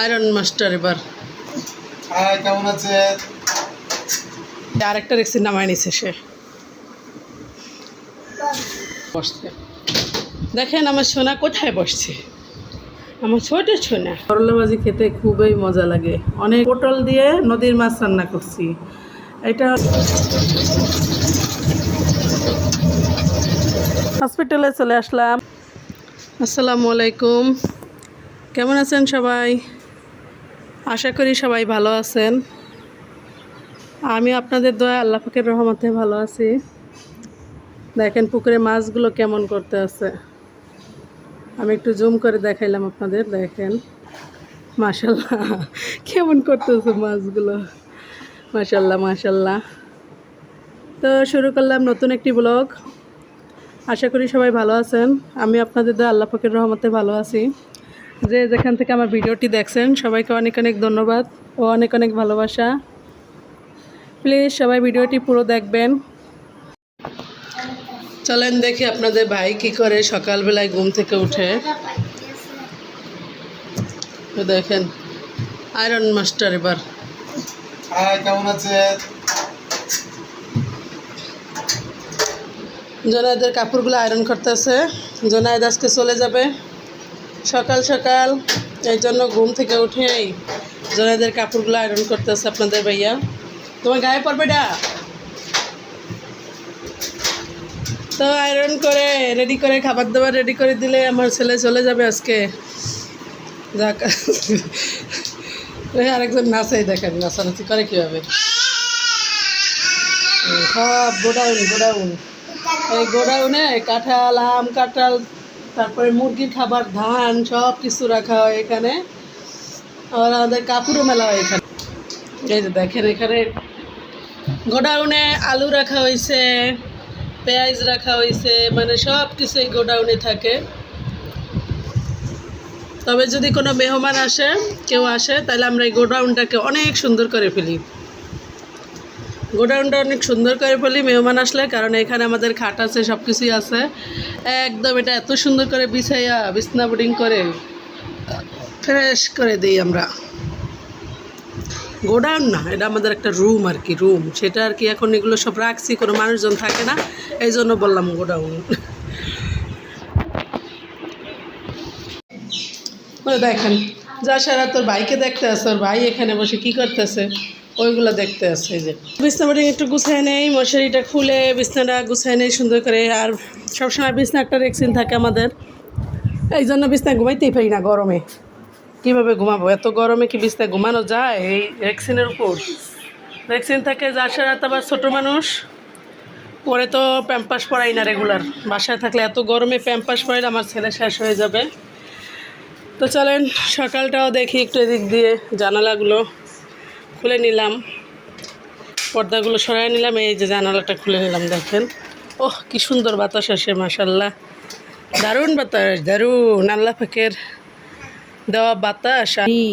Iron master এবার। কেমন আছেন আরেকটা রেক্সি নামায় নিছে সে। বসছে। দেখেন আমার সোনা কোথায় বসছে? আমার ছোট সোনা। করলা ভাজি খেতে খুবই মজা লাগে। অনেক পটল দিয়ে নদীর মাছ রান্না করছি। এটা হসপিটালে চলে আসলাম। আসসালামু আলাইকুম। কেমন আছেন সবাই? আশা করি সবাই ভালো আছেন। আমি আপনাদের দয়া, আল্লাহ পাকের রহমতে ভালো আছি। দেখেন পুকুরে মাছগুলো কেমন করতে আছে। আমি একটু জুম করে দেখাইলাম আপনাদের, দেখেন। মাশাল্লাহ কেমন করতেছে মাছগুলো। মাশাল্লাহ মাশাল্লাহ তো শুরু করলাম নতুন একটি ব্লগ। আশা করি সবাই ভালো আছেন। আমি আপনাদের দয়া, আল্লাহ পাকের রহমতে ভালো আছি। যে যেখান থেকে আমার ভিডিওটি দেখছেন সবাইকে অনেক অনেক ধন্যবাদ ও অনেক অনেক ভালোবাসা। প্লিজ সবাই ভিডিওটি পুরো দেখবেন। চলেন দেখি আপনাদের ভাই কি করে সকালবেলায় ঘুম থেকে উঠে। দেখেন আয়রন মাস্টার এবার। কেমন জোনায়েদের কাপড়গুলো আয়রন করতেছে। জোনায়েদ আজকে চলে যাবে। সকাল সকাল। এই জন্য ঘুম থেকে উঠেই জোনায়েদের কাপড়গুলো আয়রন করতেছে আপনাদের ভাইয়া। তোমার গায়ে পড়বে ডা তো আয়রন করে রেডি করে, খাবার দাবার রেডি করে দিলে আমার ছেলে চলে যাবে আজকে। আরেকজন নাচাই দেখেন, নাচানাচি করে কীভাবে। সব গোডাউন গোডাউন। এই গোডাউনে কাঁঠাল, আম, কাঁঠাল তারপরে মুরগির খাবার, ধান, সব কিছু রাখা হয় এখানে। আর আমাদের কাপড়ও মেলা হয় এখানে। এই যে দেখেন এখানে গোডাউনে আলু রাখা হয়েছে, পেঁয়াজ রাখা হয়েছে মানে সব কিছু এই গোডাউনে থাকে। তবে যদি কোনো মেহমান আসে, কেউ আসে, তাহলে আমরা এই গোডাউনটাকে অনেক সুন্দর করে ফেলি। গোডাউনটা অনেক সুন্দর করে ফেলি মেহমান আসলে, কারণ এখানে আমাদের খাট আছে সব কিছুই আছে। একদম এটা এত সুন্দর করে বিছাইয়া, বিছনা বোর্ডিং করে ফ্রেশ করে দিই আমরা। গোডাউন না, এটা আমাদের একটা রুম আর কি রুম সেটা আর কি এখন এগুলো সব রাখছি, কোনো মানুষজন থাকে না এই জন্য বললাম গোডাউন। দেখেন, যা সারা তোর ভাইকে দেখতে আসে ওর ভাই এখানে বসে কি করতেছে? ওইগুলো দেখতে আসে এই যে। বিছনাটা একটু গুছাই নেই, মশারিটা খুলে বিছনাটা গুছাই নেই সুন্দর করে। আর সবসময় বিছনা একটা রেক্সিন থাকে আমাদের। এই জন্য বিছনা ঘুমাইতেই পারি না গরমে। কীভাবে ঘুমাবো? এত গরমে কি বিছনায় ঘুমানো যায় এই রেক্সিনের উপর? রেক্সিন থাকে যার সাথে আবার ছোটো মানুষ, পরে তো প্যাম্পাস পরাই না রেগুলার বাসায় থাকলে এত গরমে প্যাম্পাস পরাইলে আমার ছেলে শেষ হয়ে যাবে। তো চলেন, সকালটাও দেখি একটু এদিক দিয়ে জানালাগুলো। খুলে নিলাম। পর্দাগুলো সরাই নিলাম, এই যে জানালাটা খুলে নিলাম, দেখেন। ওহ, কি সুন্দর বাতাস আসে মাসাল্লাহ দারুণ বাতাস, দারুণ, আল্লাহ পাকের দেওয়া বাতাস। ই।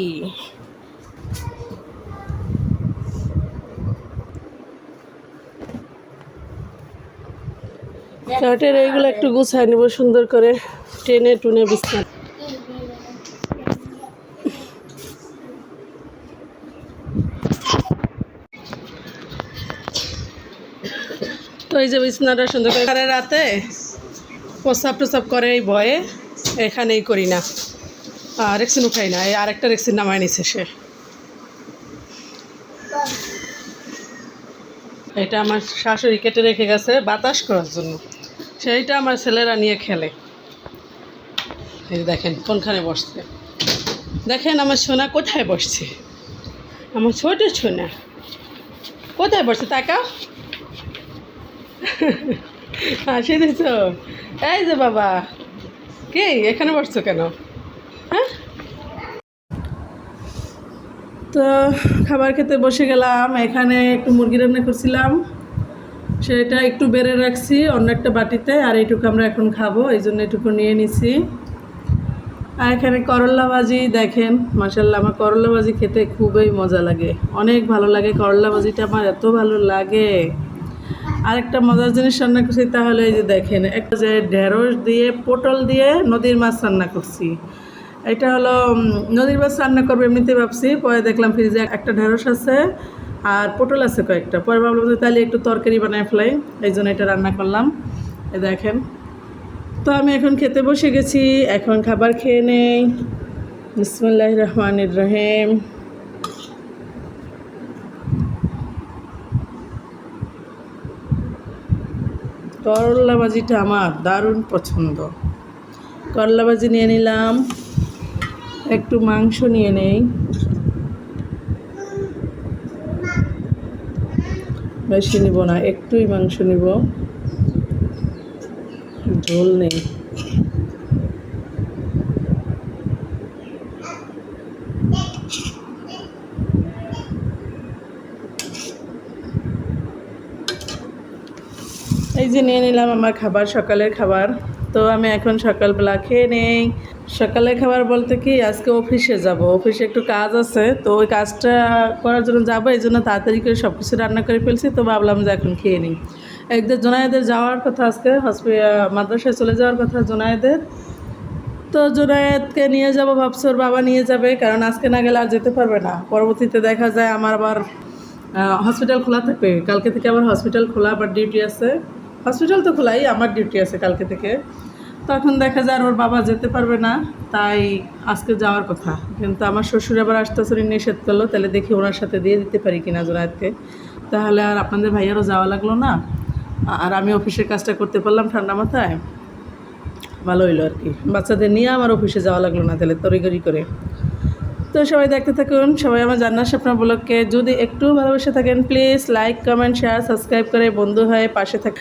এইগুলো একটু গুছায় নেব সুন্দর করে, টেনে টুনে বিছনা। তো এই যে বিছনাটা সুন্দর করে রাতে প্রস্রাব প্রস্রাব করে এই ভয়ে, এখানেই করি না। আর রেক্সিন উঠাই না, এই আরেকটা রেক্সিন নামায় নিছে সে। এটা আমার শাশুড়ি কেটে রেখে গেছে বাতাস করার জন্য। সেইটা আমার ছেলেরা নিয়ে খেলে। এই দেখেন কোনখানে বসছে। দেখেন আমার সোনা কোথায় বসছে। আমার ছোট সোনা। কোথায় বসছে? তাকা হাসি দিছ? এই যে বাবা। কে? এখানে বসছো কেন? হ্যাঁ? তো খাবার খেতে বসে গেলাম। এখানে একটু মুরগি রান্না করছিলাম। সেটা একটু বেড়ে রাখছি অন্য একটা বাটিতে, আর এইটুকু আমরা এখন খাব। এই জন্য এটুকু নিয়ে নিছি। আর এখানে করল্লা ভাজি, দেখেন মাসাল্লাহ আমার করল্লা ভাজি খেতে খুবই মজা লাগে। অনেক ভালো লাগে করল্লা ভাজিটা, আমার এত ভালো লাগে। আরেকটা মজার জিনিস রান্না করছি, তাহলে এই যে দেখেন, একটা যে ঢেঁড়স দিয়ে, পটল দিয়ে নদীর মাছ রান্না করছি। এটা হলো নদীর মাছ রান্না করব এমনিতে ভাবছি, পরে দেখলাম ফ্রিজে একটা ঢেঁড়স আছে আর পটল আছে কয়েকটা। পরে ভাবলাম যে তাহলে একটু তরকারি বানায় ফেলাই, এই জন্য এটা রান্না করলাম। এ দেখেন, তো আমি এখন খেতে বসে গেছি, এখন খাবার খেয়ে নেই। বিসমুল্লাহ রহমান রহিম। করলা ভাজিটা আমার দারুণ পছন্দ। করলা ভাজি নিয়ে নিলাম, একটু মাংস নিয়ে নেই। বেশি নিব না, একটুই মাংস নিব। ঝোল নেই। এই যে নিয়ে নিলাম আমার খাবার, সকালের খাবার। তো আমি এখন সকালবেলা খেয়ে নেই। সকালের খাবার বলতে কি, আজকে অফিসে যাব। অফিসে একটু কাজ আছে, তো ওই কাজটা করার জন্য যাব। এই জন্য তাড়াতাড়ি করে সব কিছু রান্না করে ফেলছি, তো ভাবলাম যে এখন খেয়ে নিই। একদের, জোনায়েদের যাওয়ার কথা আজকে, হসপিটাল, মাদ্রাসায় চলে যাওয়ার কথা জোনায়েদের। তো জোনায়েদকে নিয়ে যাব, ভাবছি ওর বাবা নিয়ে যাবে, কারণ আজকে না গেলে আর যেতে পারবে না। পরবর্তীতে দেখা যায় আমার আবার হসপিটাল খোলা থাকবে। কালকে থেকে আবার হসপিটাল খোলা, আবার ডিউটি আছে। হসপিটাল তো খোলাই, আমার ডিউটি আছে কালকে থেকে। তখন দেখা যায় ওর বাবা যেতে পারবে না, তাই আজকে যাওয়ার কথা। কিন্তু আমার শ্বশুর আবার আসতেছে উনি নিষেধ করল, তাহলে দেখি ওনার সাথে দিয়ে দিতে পারি কিনা জোনায়েদকে। তাহলে আর আপনাদের ভাইয়ারও যাওয়া লাগল না। আর আমি অফিসের কাজটা করতে পারলাম ঠান্ডা মাথায়। ভালো হইল আর কি। বাচ্চাদের নিয়ে আমার অফিসে যাওয়া লাগল না, তাহলে তড়িগড়ি করে। তো সবাই দেখতে থাকুন। সবাই আমার জান্নার স্বপ্ন ব্লগকে যদি একটু ভালোবেসে থাকেন please like comment share subscribe করে বন্ধু হয়ে পাশে থাক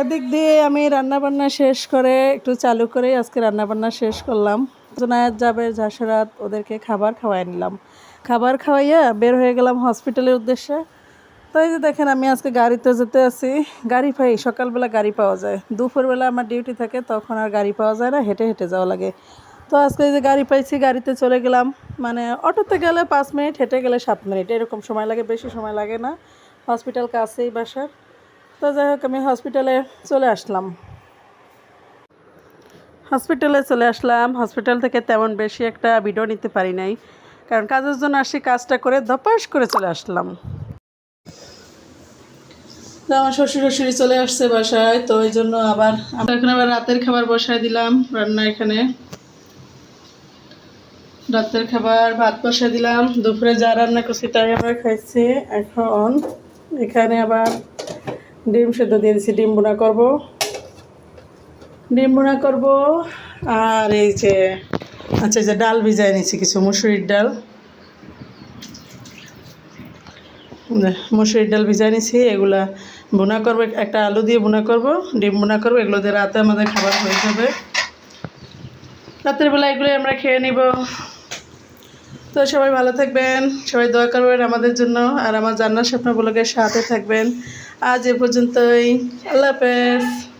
এদিক দিয়ে আমি রান্না বান্না শেষ করে একটু চালু করে আজকে রান্না বান্না শেষ করলাম। জোনায়াত যাবে ঝাঁসরাত ওদেরকে খাবার খাওয়াই নিলাম। খাবার খাওয়াইয়া বের হয়ে গেলাম হসপিটালের উদ্দেশ্যে। তো এই যে দেখেন, আমি আজকে গাড়িতে যেতে আছি। গাড়ি পাই, সকালবেলা গাড়ি পাওয়া যায়। দুপুরবেলা আমার ডিউটি থাকে, তখন আর গাড়ি পাওয়া যায় না, হেঁটে হেঁটে যাওয়া লাগে। তো আজকে যে গাড়ি পাইছি, গাড়িতে চলে গেলাম। মানে অটোতে গেলে পাঁচ মিনিট, হেঁটে গেলে সাত মিনিট। এরকম সময় লাগে, বেশি সময় লাগে না। হসপিটাল কাছেই বাসার। তো যাই হোক, আমি হসপিটালে চলে আসলাম। হসপিটালে চলে আসলাম। হসপিটাল থেকে তেমন বেশি একটা ভিডিও নিতে পারি নাই। কারণ কাজের জন্য আসি, কাজটা করে ধপাস করে চলে আসলাম। তো আমার শ্বশুর শাশুড়ি চলে আসছে বাসায়, তো ওই জন্য আবার এখন আবার রাতের খাবার বসায় দিলাম রান্না এখানে। রাতের খাবার, ভাত বসায় দিলাম, দুপুরে যা রান্না করছি তাই আমরা খাইছি। এখন এখানে আবার ডিম সেদ্ধ দিয়ে দিচ্ছি ডিম বোনা করব। ডিম বোনা করব, আর এই যে আচ্ছা যে ডাল ভিজাই নিচ্ছি কিছু মুসুরির ডাল। মসুরির ডাল ভিজা নিছি এগুলা বোনা করব, একটা আলু দিয়ে বোনা করব, ডিম বোনা করব, এগুলো দিয়ে রাতে আমাদের খাবার হয়ে যাবে। রাতের বেলা এগুলো আমরা খেয়ে নিব। তো সবাই ভালো থাকবেন, সবাই দোয়া করবেন আমাদের জন্য, আর আমার জান্নার স্বপ্নগুলোকে সাথে থাকবেন। আজ এ পর্যন্তই, আল্লাহ হাফেজ।